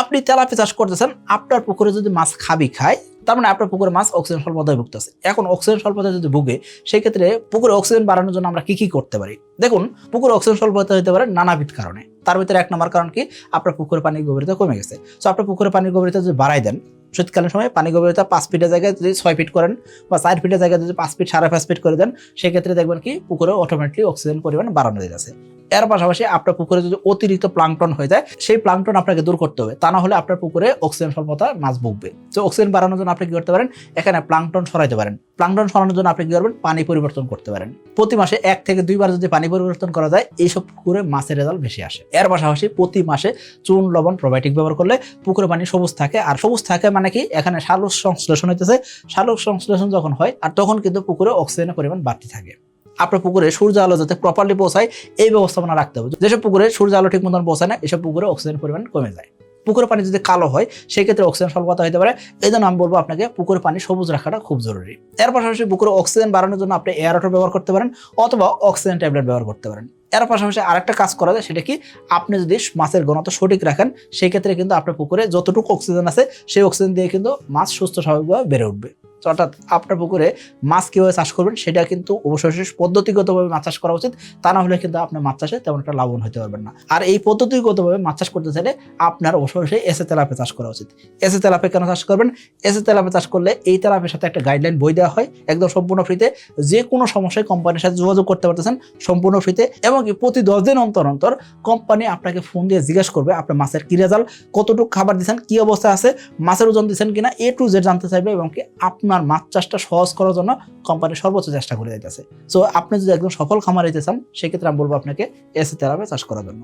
আপনি তেলাপি চাষ করতেছেন, আপনার পুকুরে যদি মাছ খাবি খায়, তার মানে আপনার পুকুরে মাছ অক্সিজেন স্বল্পতায় ভুগতেছে। এখন অক্সিজেন স্বল্পতায় যদি ভুগে সেই ক্ষেত্রে পুকুরে অক্সিজেন বাড়ানোর জন্য আমরা কি কি করতে পারি? দেখুন, পুকুরে অক্সিজেন স্বল্পতা হতে পারে নানাবিধ কারণে। তার ভিতরে এক নম্বর কারণ কি? আপনার পুকুরে পানির গভীরতা কমে গেছে। তো আপনার পুকুরে পানির গভীরতা যদি বাড়াই দেন, শীতকালীন সময় পানি গভীরতা পাঁচ ফিটের জায়গায় যদি ছয় ফিট করেন বা চার ফিটের জায়গায় যদি পাঁচ ফিট সাড়ে পাঁচ ফিট করে দেন, সেক্ষেত্রে দেখবেন কি পুকুরে অটোমেটিকলি অক্সিজেন পরিমাণ বাড়ানো যাচ্ছে এর পাশাপাশি আপনার পুকুরে যদি অতিরিক্ত প্লাংটন হয়ে যায়, সেই প্লাংটন আপনাকে দূর করতে হবে। তা না হলে আপনার পুকুরে অক্সিজেন স্বল্পতা মাছ ভুগবে। তো অক্সিজেন বাড়ানোর জন্য আপনি কি করতে পারেন? এখানে প্লাংটন সরাইতে পারেন। প্লাংটন সরানোর জন্য আপনি কি করবেন? পানি পরিবর্তন করতে পারেন। প্রতি মাসে এক থেকে দুইবার যদি পানি পরিবর্তন করা যায়, এইসব পুকুরে মাছের রেজাল্ট বেশি আসে। এর পাশাপাশি প্রতি মাসে চুন, লবণ প্রোবায়োটিক ব্যবহার করলে পুকুরে পানি সবুজ থাকে। আর সবুজ থাকে মানে কি? এখানে সালোক সংশ্লেষণ হইতেছে। সালোক সংশ্লেষণ যখন হয়, আর তখন কিন্তু পুকুরে অক্সিজেনের পরিমাণ বাড়তি থাকে। আপনার পুকুরে সূর্য আলো যাতে প্রপারলি পৌঁছায়, এই ব্যবস্থাপনা রাখতে হবে। যেসব পুকুরে সূর্য আলো ঠিক মতন পৌঁছায় না, এসব পুকুরে অক্সিজেন পরিমাণ কমে যায়। পুকুরের পানি যদি কালো হয়, সেক্ষেত্রে অক্সিজেন স্বল্পতা হতে পারে। এই জন্য আমি বলব আপনাকে পুকুরের পানি সবুজ রাখাটা খুব জরুরি। এর পাশাপাশি পুকুরে অক্সিজেন বাড়ানোর জন্য আপনি এয়ার ওয়াটার ব্যবহার করতে পারেন অথবা অক্সিজেন ট্যাবলেট ব্যবহার করতে পারেন। এর পাশাপাশি আরেকটা কাজ করা যায়, সেটা কি? আপনি যদি মাছের ঘনত্ব সঠিক রাখেন সেই ক্ষেত্রে কিন্তু আপনার পুকুরে যতটুকু অক্সিজেন আছে, সেই অক্সিজেন দিয়ে কিন্তু মাছ সুস্থ স্বাভাবিকভাবে বেড়ে উঠবে। অর্থাৎ আপনার পুকুরে মাছ কীভাবে চাষ করবেন সেটা কিন্তু অবশ্যই পদ্ধতিগতভাবে মাছ চাষ করা উচিত। তা না হলে কিন্তু আপনার মাছ চাষে তেমন একটা লাভবান হতে পারবেন না। আর এই পদ্ধতিগতভাবে মাছ চাষ করতে চাইলে আপনার অবশ্যই এসে তেলাপে চাষ করা উচিত। এসে তেলাপে কেন চাষ করবেন? এসে তেলাপে চাষ করলে এই তেলাপের সাথে একটা গাইডলাইন বই দেওয়া হয়, একদম সম্পূর্ণ ফ্রিতে যে কোনো সমস্যায় কোম্পানির সাথে যোগাযোগ করতে পারতেছেন, সম্পূর্ণ ফ্রিতে এবং কি প্রতি দশ দিন অন্তর অন্তর কোম্পানি আপনাকে ফোন দিয়ে জিজ্ঞেস করবে আপনার মাছের কি রেজাল্ট কতটুকু খাবার দিচ্ছেন, কী অবস্থা আছে, মাছের ওজন দিচ্ছেন কিনা এ টু জেড জানতে চাইবে এবং কি আপনার মাছ চাষটা সহজ করার জন্য কোম্পানি সর্বোচ্চ চেষ্টা করে যাইতেছে। সো আপনি যদি একদম সফল খামার হইতে চান, সেক্ষেত্রে আমি বলব আপনাকে এসে তেলাপে চাষ করার জন্য।